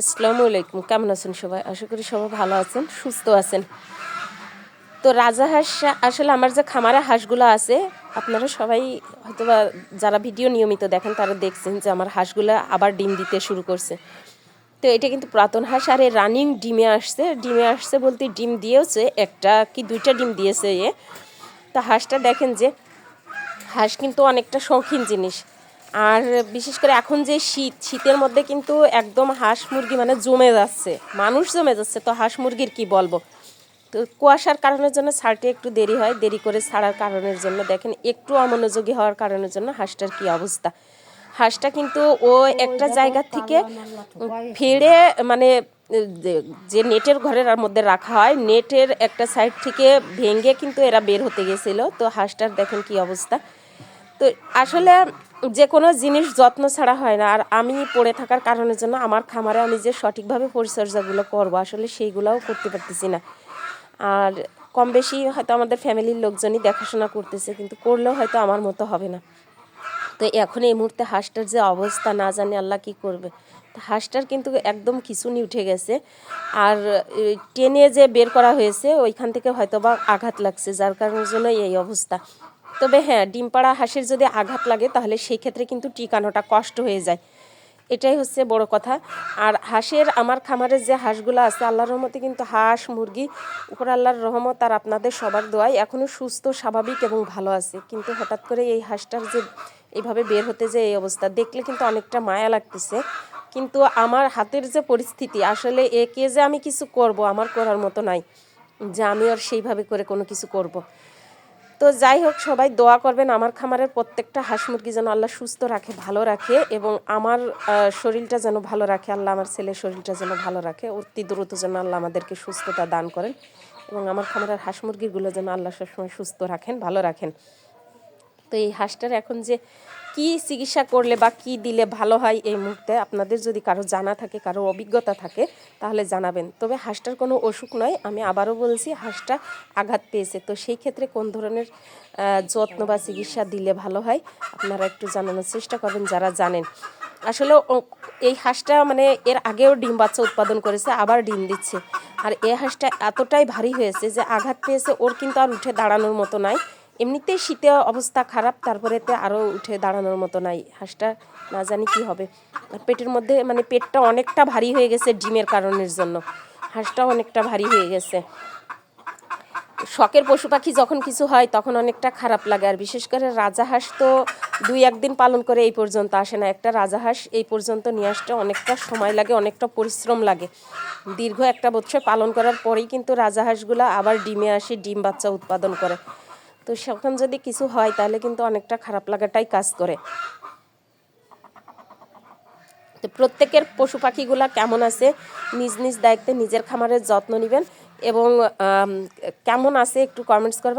আসসালামু আলাইকুম। কেমন আছেন সবাই? আশা করি সবাই ভালো আছেন, সুস্থ আছেন। তো রাজা হাঁস, আসলে আমার যে খামারে হাঁসগুলো আছে, আপনারা সবাই হয়তোবা যারা ভিডিও নিয়মিত দেখেন, তারা দেখছেন যে আমার হাঁসগুলো আবার ডিম দিতে শুরু করছে। তো এটা কিন্তু পুরাতন হাঁস, আর এই রানিং ডিমে আসছে। ডিমে আসছে বলতে ডিম দিয়েওছে একটা কি দুইটা ডিম দিয়েছে এ। তা হাঁসটা দেখেন যে, হাঁস কিন্তু অনেকটা শৌখিন জিনিস। আর বিশেষ করে এখন যে শীত, শীতের মধ্যে কিন্তু একদম হাঁস মুরগি মানে জমে যাচ্ছে, মানুষ জমে যাচ্ছে, তো হাঁস মুরগির কি বলব? তো কুয়াশার কারণের জন্য ছাড়তে একটু দেরি হয়, দেরি করে ছাড়ার কারণের জন্য। দেখেন, একটু অমনোযোগী হওয়ার কারণের জন্য হাঁসটার কি অবস্থা? হাঁসটা কিন্তু ও একটা জায়গা থেকে ফেড়ে মানে যে নেটের ঘরের মধ্যে রাখা হয়, নেটের একটা সাইড থেকে ভেঙে কিন্তু এরা বের হতে গেছিল। তো হাঁসটার দেখেন কি অবস্থা? তো আসলে যে কোনো জিনিস যত্ন ছাড়া হয় না। আর আমি পড়ে থাকার কারণের জন্য আমার খামারে আমি যে সঠিকভাবে পরিচর্যাগুলো করব, আসলে সেইগুলোও করতে পারতেছি না। আর কম বেশি হয়তো আমাদের ফ্যামিলির লোকজনই দেখাশোনা করতেছে, কিন্তু করলেও হয়তো আমার মতো হবে না। তো এখন এই মুহূর্তে হাঁসটার যে অবস্থা, না জানি আল্লাহ কি করবে। হাঁসটার কিন্তু একদম খিচুনি উঠে গেছে। আর টেনে যে বের করা হয়েছে, ওইখান থেকে হয়তো বা আঘাত লাগছে, যার কারণের জন্য এই অবস্থা। তবে হ্যাঁ ডিম পাড়া হাঁসের যদি আঘাত লাগে, তাহলে সেই ক্ষেত্রে কিন্তু টিকানোটা কষ্ট হয়ে যায়। এটাই হচ্ছে বড় কথা। আর হাঁসের, আমার খামারের যে হাঁসগুলো আছে, আল্লাহর রহমতে কিন্তু হাঁস, মুরগি, উপর আল্লাহর রহমত আর আপনাদের সবার দোয়াই এখনও সুস্থ, স্বাভাবিক এবং ভালো আছে। কিন্তু হঠাৎ করে এই হাঁসটার যে এইভাবে বের হতে যে এই অবস্থা, দেখলে কিন্তু অনেকটা মায়া লাগতেছে। কিন্তু আমার হাতের যে পরিস্থিতি, আসলে একে যে আমি কিছু করব, আমার করার মতো নাই। যে আমি আর সেইভাবে করে কোনো কিছু করব। তো যাই হোক, সবাই দোয়া করবেন আমার খামারের প্রত্যেকটা হাঁস মুরগি যেন আল্লাহ সুস্থ রাখে, ভালো রাখে এবং আমার শরীরটা যেন ভালো রাখে, আল্লাহ আমার ছেলের শরীরটা যেন ভালো রাখে, অতি দ্রুত যেন আল্লাহ আমাদেরকে সুস্থতা দান করেন এবং আমার খামারের হাঁস মুরগিগুলো যেন আল্লাহ সবসময় সুস্থ রাখেন, ভালো রাখেন। তো এই হাঁসটার এখন যে কি চিকিৎসা করলে বা কি দিলে ভালো হয় এই মুহূর্তে আপনাদের যদি কারও জানা থাকে, কারও অভিজ্ঞতা থাকে, তাহলে জানাবেন। তবে হাঁসটার কোনো অসুখ নয়, আমি আবারও বলছি হাঁসটা আঘাত পেয়েছে। তো সেই ক্ষেত্রে কোন ধরনের যত্ন বা চিকিৎসা দিলে ভালো হয়, আপনারা একটু জানানোর চেষ্টা করবেন যারা জানেন। আসলে এই হাঁসটা মানে এর আগেও ডিম বাচ্চা উৎপাদন করেছে, আবার ডিম দিচ্ছে। আর এই হাঁসটা এতটাই ভারী হয়েছে যে আঘাত পেয়েছে, ওর কিন্তু আর উঠে দাঁড়ানোর মতো নাই। এমনিতেই শীতে অবস্থা খারাপ, তারপরেতে আরও উঠে দাঁড়ানোর মতো নাই। হাঁসটা না জানি কি হবে। আর পেটের মধ্যে মানে পেটটা অনেকটা ভারী হয়ে গেছে ডিমের কারণের জন্য। হাঁসটাও অনেকটা ভারী হয়ে গেছে। শখের পশু পাখি যখন কিছু হয়, তখন অনেকটা খারাপ লাগে। আর বিশেষ করে রাজাহাঁস তো দুই একদিন পালন করে এই পর্যন্ত আসে না। একটা রাজাহাঁস এই পর্যন্ত নিয়ে আসতে অনেকটা সময় লাগে, অনেকটা পরিশ্রম লাগে। দীর্ঘ একটা বছর পালন করার পরেই কিন্তু রাজাহাঁসগুলো আবার ডিমে আসে, ডিম বাচ্চা উৎপাদন করে। তো সেখান যদি কিছু হয়, তাহলে কিন্তু অনেকটা খারাপ লাগাটাই কাজ করে। তো প্রত্যেকের পশু পাখিগুলা কেমন আছে, নিজ নিজ দায়িত্বে নিজের খামারের যত্ন নেবেন এবং কেমন আছে একটু কমেন্টস করবেন।